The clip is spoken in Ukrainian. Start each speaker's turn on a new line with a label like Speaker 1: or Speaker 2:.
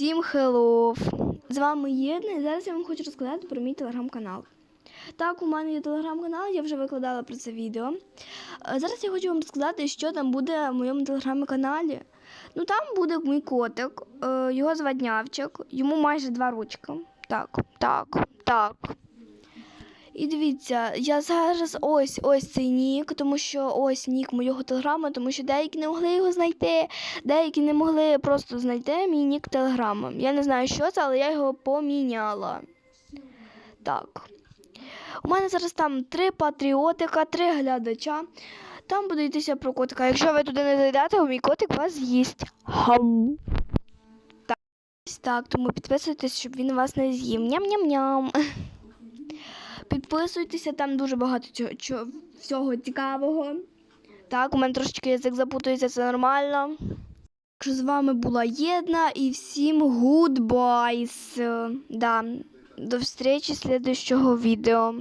Speaker 1: Всім хеллоу! З вами Єдна, і зараз я вам хочу розказати про мій телеграм-канал. Так, у мене є телеграм-канал, я вже викладала про це відео. Е, Зараз я хочу вам розказати, що там буде в моєму телеграм-каналі. Ну там буде мій котик, е, його звати Нявчик, йому майже два ручки. Так, так, так. І дивіться, я зараз ось ось цей нік, тому що ось нік моєго телеграма, тому що деякі не могли його знайти, деякі не могли просто знайти мій нік телеграма. Я не знаю, що це, але я його поміняла. Так. У мене зараз там три патріотика, три глядача. Там буде йтися про котика. Якщо ви туди не зайдете, мій котик вас з'їсть. Хам. Так, так, тому підписуйтесь, щоб він вас не з'їв. Ням-ням-ням. Підписуйтеся, там дуже багато цього, чого, всього цікавого. Так, у мене трошечки язик запутується, це нормально. Що з вами була Єдна і всім goodbyes. Да, до встречі следующого відео.